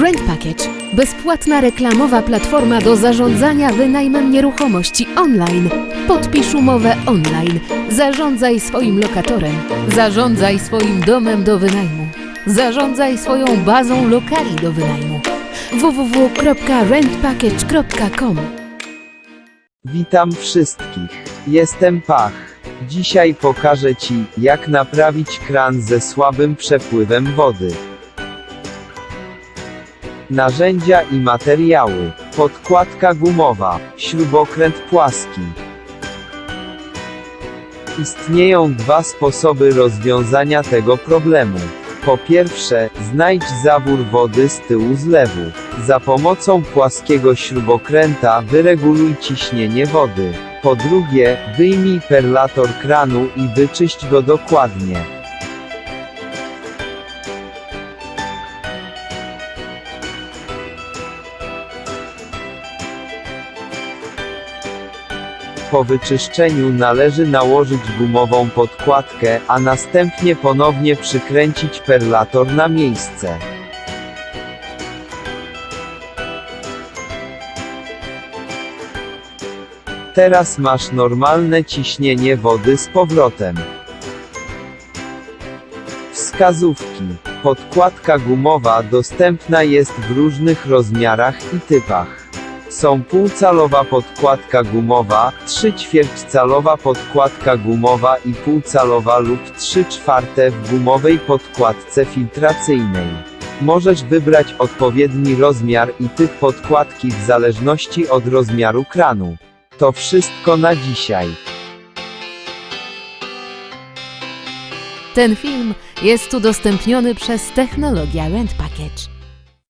Rent Package. Bezpłatna reklamowa platforma do zarządzania wynajmem nieruchomości online. Podpisz umowę online. Zarządzaj swoim lokatorem. Zarządzaj swoim domem do wynajmu. Zarządzaj swoją bazą lokali do wynajmu. www.rentpackage.com Witam wszystkich. Jestem Pach. Dzisiaj pokażę Ci, jak naprawić kran ze słabym przepływem wody. Narzędzia i materiały. Podkładka gumowa, śrubokręt płaski. Istnieją dwa sposoby rozwiązania tego problemu. Po pierwsze, znajdź zawór wody z tyłu zlewu. Za pomocą płaskiego śrubokręta wyreguluj ciśnienie wody. Po drugie, wyjmij perlator kranu i wyczyść go dokładnie. Po wyczyszczeniu należy nałożyć gumową podkładkę, a następnie ponownie przykręcić perlator na miejsce. Teraz masz normalne ciśnienie wody z powrotem. Wskazówki. Podkładka gumowa dostępna jest w różnych rozmiarach i typach. Są półcalowa podkładka gumowa, 3 ćwierćcalowa podkładka gumowa i półcalowa lub 3 czwarte w gumowej podkładce filtracyjnej. Możesz wybrać odpowiedni rozmiar i typ podkładki w zależności od rozmiaru kranu. To wszystko na dzisiaj. Ten film jest udostępniony przez Technologia Rent Package.